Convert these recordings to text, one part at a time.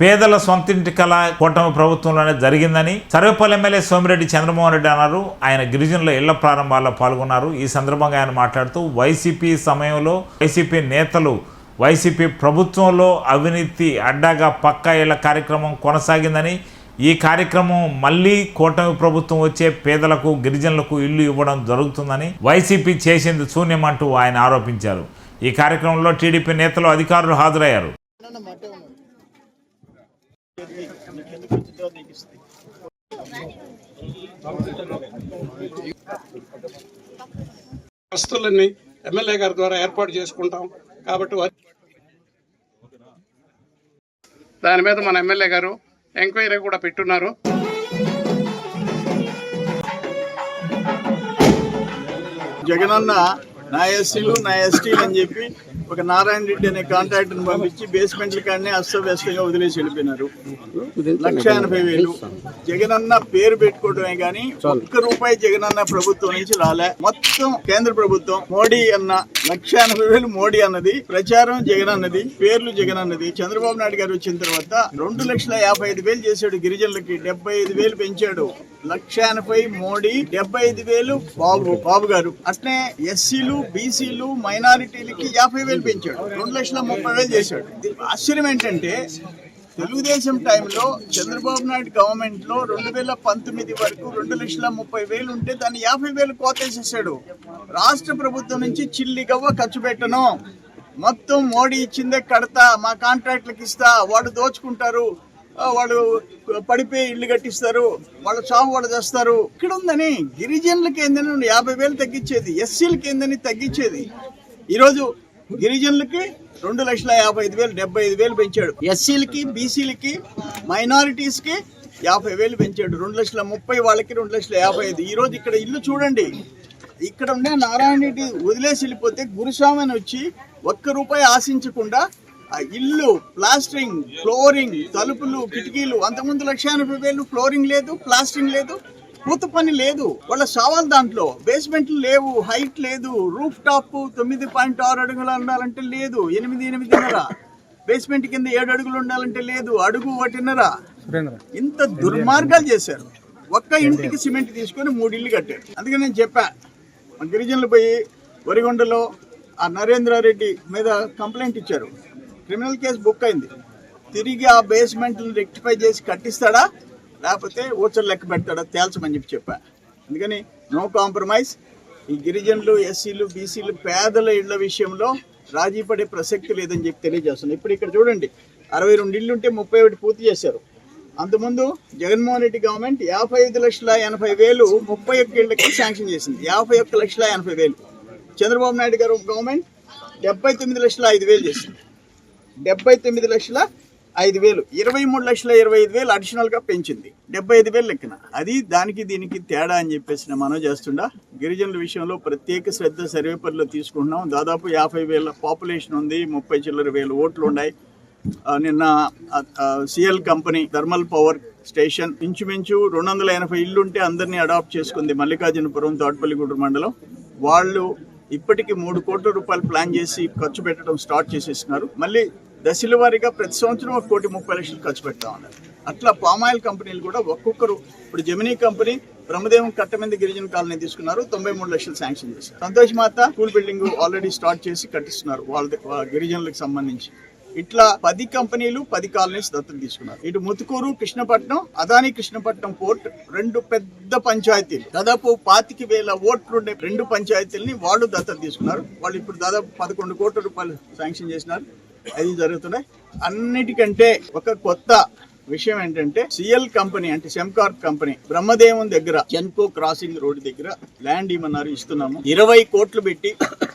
పేదల సొంతింటి కళ కూటమి ప్రభుత్వంలోనే జరిగిందని సర్వేపల్లి ఎమ్మెల్యే సోమిరెడ్డి చంద్రమోహన్ రెడ్డి అన్నారు. ఆయన గిరిజనుల ఇళ్ళ ప్రారంభాల్లో పాల్గొన్నారు. ఈ సందర్భంగా ఆయన మాట్లాడుతూ వైసీపీ సమయంలో వైసీపీ నేతలు వైసీపీ ప్రభుత్వంలో అవినీతి అడ్డాగా పక్కా ఇళ్ళ కార్యక్రమం కొనసాగిందని ఈ కార్యక్రమం మళ్ళీ కూటమి ప్రభుత్వం వచ్చే పేదలకు గిరిజనులకు ఇల్లు ఇవ్వడం జరుగుతుందని వైసీపీ చేసింది శూన్యమంటూ ఆయన ఆరోపించారు. ఈ కార్యక్రమంలో టీడీపీ నేతలు అధికారులు హాజరయ్యారు. వస్తువులన్నీ ఎమ్మెల్యే గారి ద్వారా ఏర్పాటు చేసుకుంటాం. కాబట్టి దాని మీద మన ఎమ్మెల్యే గారు ఎంక్వైరీ కూడా పెట్టున్నారు. జగనన్న నా ఎస్సీలు నా ఎస్టీలు అని చెప్పి ఒక నారాయణ రెడ్డి అనే కాంట్రాక్టర్ పంపించి బేస్మెంట్ల కాడనే అస్తవ్యస్తంగా వదిలేసి వెళ్ళిపోయినారు. లక్ష ఎనభై వేలు. జగనన్న పేరు పెట్టుకోవడమే కానీ ఒక్క రూపాయి జగనన్న ప్రభుత్వం నుంచి రాలే. మొత్తం కేంద్ర ప్రభుత్వం మోడీ అన్న లక్ష ఎనభై వేలు మోడీ అన్నది ప్రచారం జగన్ అన్నది పేర్లు జగన్ అన్నది. చంద్రబాబు నాయుడు గారు వచ్చిన తర్వాత రెండు లక్షల యాభై ఐదు వేలు చేశాడు గిరిజనులకి డెబ్బై ఐదు వేలు పెంచాడు. లక్ష ఎనభై మోడీ డెబ్బై ఐదు వేలు బాబు బాబు గారు. అట్నే ఎస్సీలు బీసీలు మైనారిటీలకి యాభై వేలు పెంచాడు రెండు లక్షల ముప్పై వేలు చేశాడు. ఆశ్చర్యం ఏంటంటే తెలుగుదేశం టైంలో చంద్రబాబు నాయుడు గవర్నమెంట్లో రెండు వేల పంతొమ్మిది వరకు రెండు లక్షల ముప్పై వేలు ఉంటే దాన్ని యాభై వేలు కోతేసేసాడు రాష్ట్ర ప్రభుత్వం నుంచి చిల్లి గవ్వ ఖర్చు పెట్టను. మొత్తం మోడీ ఇచ్చిందే కడతా మా కాంట్రాక్ట్లకు ఇస్తా వాడు దోచుకుంటారు వాళ్ళు పడిపోయి ఇల్లు కట్టిస్తారు వాళ్ళ చావు వాళ్ళు చేస్తారు. ఇక్కడ ఉందని గిరిజనులకి ఏందని యాభై వేలు తగ్గించేది ఎస్సీలకి ఏందని తగ్గించేది. ఈరోజు గిరిజనులకి రెండు లక్షల యాభై ఐదు వేలు డెబ్బై ఐదు వేలు పెంచాడు. ఎస్సీలకి బీసీలకి మైనారిటీస్కి యాభై వేలు పెంచాడు. రెండు లక్షల ముప్పై వాళ్ళకి రెండు లక్షల యాభై ఐదు. ఈరోజు ఇక్కడ ఇల్లు చూడండి. ఇక్కడ ఉండే నారాయణ రెడ్డి వదిలేసి వెళ్ళిపోతే గురుస్వామిని వచ్చి ఒక్క రూపాయి ఆశించకుండా ఆ ఇల్లు ప్లాస్టరింగ్ ఫ్లోరింగ్ తలుపులు కిటికీలు అంతకుముందు లక్ష ఎనభై వేలు ఫ్లోరింగ్ లేదు ప్లాస్టరింగ్ లేదు. పూత పని లేదు. వాళ్ళ సవాల్ దాంట్లో. బేస్మెంట్లు లేవు. హైట్ లేదు. రూఫ్ టాప్ తొమ్మిది పాయింట్ ఆరు అడుగులు ఉండాలంటే లేదు. ఎనిమిది ఎనిమిదిన్నర బేస్మెంట్ కింద ఏడు అడుగులు ఉండాలంటే లేదు. అడుగు ఒకటిన్నర ఇంత దుర్మార్గాలు చేశారు. ఒక్క ఇంటికి సిమెంట్ తీసుకొని మూడు ఇల్లు కట్టారు. అందుకే నేను చెప్పా. మన గిరిజనులు పోయి వరిగొండలో ఆ నరేంద్రారెడ్డి మీద కంప్లైంట్ ఇచ్చారు. క్రిమినల్ కేసు బుక్ అయింది. తిరిగి ఆ బేస్మెంట్ని రెక్టిఫై చేసి కట్టిస్తాడా? లేకపోతే ఓచర్ లెక్క పెడతాడో? తేల్చమని చెప్పి చెప్పా. అందుకని నో కాంప్రమైజ్. ఈ గిరిజనులు ఎస్సీలు బీసీలు పేదల ఇళ్ళ విషయంలో రాజీ పడే ప్రసక్తి లేదని చెప్పి తెలియజేస్తున్నాను ఇప్పుడు ఇక్కడ చూడండి అరవై రెండు ఇళ్ళు ఉంటే ముప్పై ఒకటి పూర్తి చేశారు. అంతకుముందు జగన్మోహన్ రెడ్డి గవర్నమెంట్ యాభై ఐదు లక్షల ఎనభై వేలు ముప్పై ఒక్క ఇళ్ళకి శాంక్షన్ చేసింది. యాభై ఒక్క లక్షల ఎనభై వేలు. చంద్రబాబు నాయుడు గారు గవర్నమెంట్ డెబ్బై తొమ్మిది లక్షల ఐదు వేలు చేసింది. డెబ్బై తొమ్మిది లక్షల ఐదు వేలు. ఇరవై మూడు లక్షల ఇరవై ఐదు వేలు అడిషనల్గా పెంచింది. డెబ్బై ఐదు వేలు లెక్కన. అది దానికి దీనికి తేడా అని చెప్పేసి నేను మనం చేస్తుండా గిరిజనుల విషయంలో ప్రత్యేక శ్రద్ధ సర్వేపరిలో తీసుకుంటున్నాం. దాదాపు యాభై వేల పాపులేషన్ ఉంది ముప్పై చిల్లర వేల ఓట్లు ఉన్నాయి. నిన్న CL company thermal power station ఇంచుమించు రెండు వందల ఎనభై ఇల్లు ఉంటే అందరినీ అడాప్ట్ చేసుకుంది మల్లికార్జునపురం తోటపల్లిగూడూరు మండలం. వాళ్ళు ఇప్పటికి మూడు కోట్ల రూపాయలు ప్లాన్ చేసి ఖర్చు పెట్టడం స్టార్ట్ చేసేస్తున్నారు. మళ్ళీ దశల వారీగా ప్రతి సంవత్సరం ఒక కోటి ముప్పై లక్షలు ఖర్చు పెడతా ఉన్నారు. అట్లా పామాయిల్ కంపెనీలు కూడా ఒక్కొక్కరు ఇప్పుడు జమినీ కంపెనీ బ్రహ్మదేవం కట్ట మీద గిరిజన కాలనీ తీసుకున్నారు తొంభై మూడు లక్షలు శాంక్షన్ చేశారు. సంతోష్ మాత స్కూల్ బిల్డింగ్ ఆల్రెడీ స్టార్ట్ చేసి కట్టిస్తున్నారు వాళ్ళ గిరిజనులకు సంబంధించి. ఇట్లా పది కంపెనీలు పది కాలనీస్ దత్తత తీసుకున్నారు. ఇటు ముతుకూరు కృష్ణపట్నం అదాని కృష్ణపట్నం పోర్ట్ రెండు పెద్ద పంచాయతీలు. దాదాపు పాతికి వేల ఓట్లు ఉండే రెండు పంచాయతీలని వాళ్ళు దత్తత తీసుకున్నారు. వాళ్ళు ఇప్పుడు దాదాపు పదకొండు కోట్ల రూపాయలు శాంక్షన్ చేసినారు. అది జరుగుతున్నాయి? అన్నిటికంటే ఒక కొత్త విషయం ఏంటంటే సిఎల్ కంపెనీ అంటే సెంకార్ కంపెనీ బ్రహ్మదేవం దగ్గర జెన్కో క్రాసింగ్ రోడ్ దగ్గర ల్యాండ్ ఇవ్వమన్నారు ఇస్తున్నాము. ఇరవై కోట్లు పెట్టి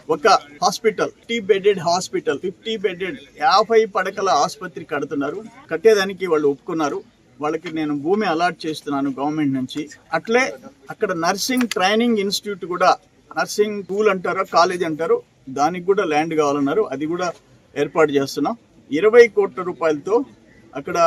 ఒక hospital fifty bedded hospital fifty bedded యాభై పడకల ఆసుపత్రి కడుతున్నారు. కట్టేదానికి వాళ్ళు ఒప్పుకున్నారు. వాళ్ళకి నేను భూమి అలాట్ చేస్తున్నాను గవర్నమెంట్ నుంచి. అట్లే అక్కడ నర్సింగ్ ట్రైనింగ్ ఇన్స్టిట్యూట్ కూడా నర్సింగ్ స్కూల్ అంటారో కాలేజ్ అంటారు దానికి కూడా ల్యాండ్ కావాలన్నారు. అది కూడా ఏర్పాటు చేస్తున్నాం. ఇరవై కోట్ల రూపాయలతో అక్కడ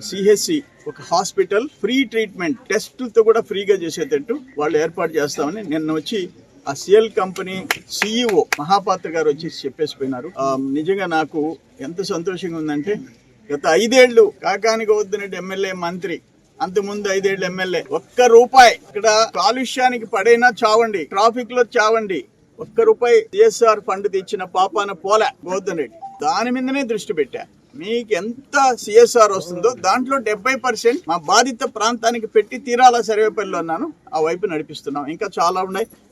సిహెచ్సి ఒక హాస్పిటల్ ఫ్రీ ట్రీట్మెంట్ టెస్టులతో కూడా ఫ్రీగా చేసేటట్టు వాళ్ళు ఏర్పాటు చేస్తామని నిన్న వచ్చి ఆ సిఎల్ కంపెనీ సిఇఓ మహాపాత్ర గారు వచ్చి చెప్పేసి పోయినారు నిజంగా నాకు ఎంత సంతోషంగా ఉందంటే గత ఐదేళ్ళు కాకానికి వద్దునట్టు ఎమ్మెల్యే మంత్రి అంతకుముందు ఐదేళ్ళు ఎమ్మెల్యే ఒక్క రూపాయి ఇక్కడ కాలుష్యానికి పడైనా చావండి ట్రాఫిక్లో చావండి ఒక్క రూపాయి సిఎస్ఆర్ ఫండ్ తెచ్చిన పాపాన పోలే గోవర్ధన్ రెడ్డి. దాని మీదనే దృష్టి పెట్టా. మీకు ఎంత సిఎస్ఆర్ వస్తుందో దాంట్లో డెబ్బై పర్సెంట్ మా బాధిత ప్రాంతానికి పెట్టి తీరాల సర్వేపల్లిలో ఉన్నాను. ఆ వైపు నడిపిస్తున్నాం. ఇంకా చాలా ఉన్నాయి.